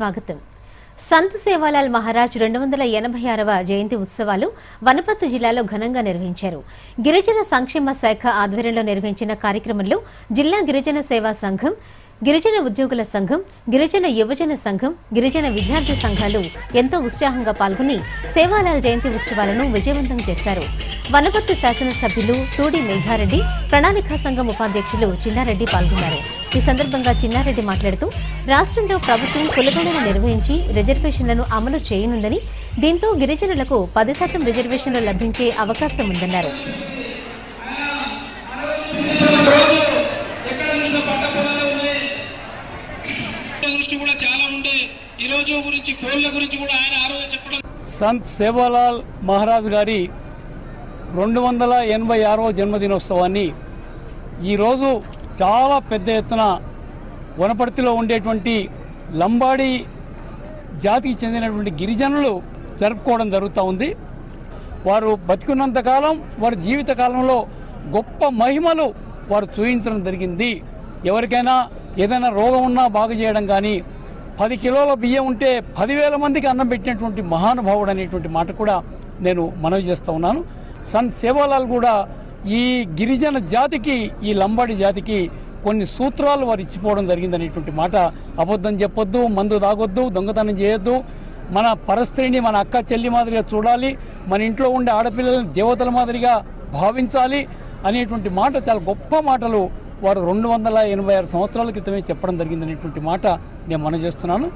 స్వాగతం. సంత్ సేవాలాల్ మహారాజ్ రెండు వందల ఎనభై ఆరవ జయంతి ఉత్సవాలు వనపర్తి జిల్లాలో ఘనంగా నిర్వహించారు. గిరిజన సంక్షేమ శాఖ ఆధ్వర్యంలో నిర్వహించిన కార్యక్రమంలో జిల్లా గిరిజన సేవా సంఘం గిరిజన ఉద్యోగుల సంఘం గిరిజన యువజన సంఘం గిరిజన విద్యార్థి సంఘాలు ఎంతో ఉత్సాహంగా పాల్గొని సేవాలాల్ జయంతి ఉత్సవాలను విజయవంతం చేశారు. వనపర్తి శాసనసభ్యులు తూడి మేఘారెడ్డి ప్రణాళికా సంఘం ఉపాధ్యక్షులు చిన్నారెడ్డి పాల్గొన్నారు. ఈ సందర్భంగా చిన్నారెడ్డి మాట్లాడుతూ రాష్ట్రంలో ప్రభుత్వం కులగణన నిర్వహించి రిజర్వేషన్లను అమలు చేయనుందని దీంతో గిరిజనులకు పది శాతం రిజర్వేషన్లు లభించే అవకాశం ఉందన్నారు. దృష్టి కూడా చాలా ఉండే. ఈ రోజు గురించి ఫోన్ల గురించి కూడా ఆయన ఆ రోజు చెప్పడం. సంత్ సేవాలాల్ మహారాజ్ గారి రెండు వందల ఎనభై ఆరవ జన్మదినోత్సవాన్ని ఈరోజు చాలా పెద్ద ఎత్తున వనపర్తిలో ఉండేటువంటి లంబాడి జాతికి చెందినటువంటి గిరిజనులు జరుపుకోవడం జరుగుతూ ఉంది. వారు బతికున్నంతకాలం వారి జీవిత కాలంలో గొప్ప మహిమలు వారు చూపించడం జరిగింది. ఎవరికైనా ఏదైనా రోగం ఉన్నా బాగు చేయడం కానీ పది కిలోల బియ్యం ఉంటే పదివేల మందికి అన్నం పెట్టినటువంటి మహానుభావుడు అనేటువంటి మాట కూడా నేను మనవి చేస్తూ ఉన్నాను. సన్ సేవాలాల్ కూడా ఈ గిరిజన జాతికి ఈ లంబాడి జాతికి కొన్ని సూత్రాలు వారు ఇచ్చిపోవడం జరిగింది అనేటువంటి మాట. అబద్ధం చెప్పొద్దు మందు తాగొద్దు దొంగతనం చేయొద్దు. మన పరస్త్రీని మన అక్క చెల్లి మాదిరిగా చూడాలి. మన ఇంట్లో ఉండే ఆడపిల్లల్ని దేవతల మాదిరిగా భావించాలి అనేటువంటి మాట చాలా గొప్ప మాటలు వారు రెండు వందల ఎనభై ఆరు సంవత్సరాల క్రితమే చెప్పడం జరిగింది అనేటువంటి మాట నేను మనం చేస్తున్నాను.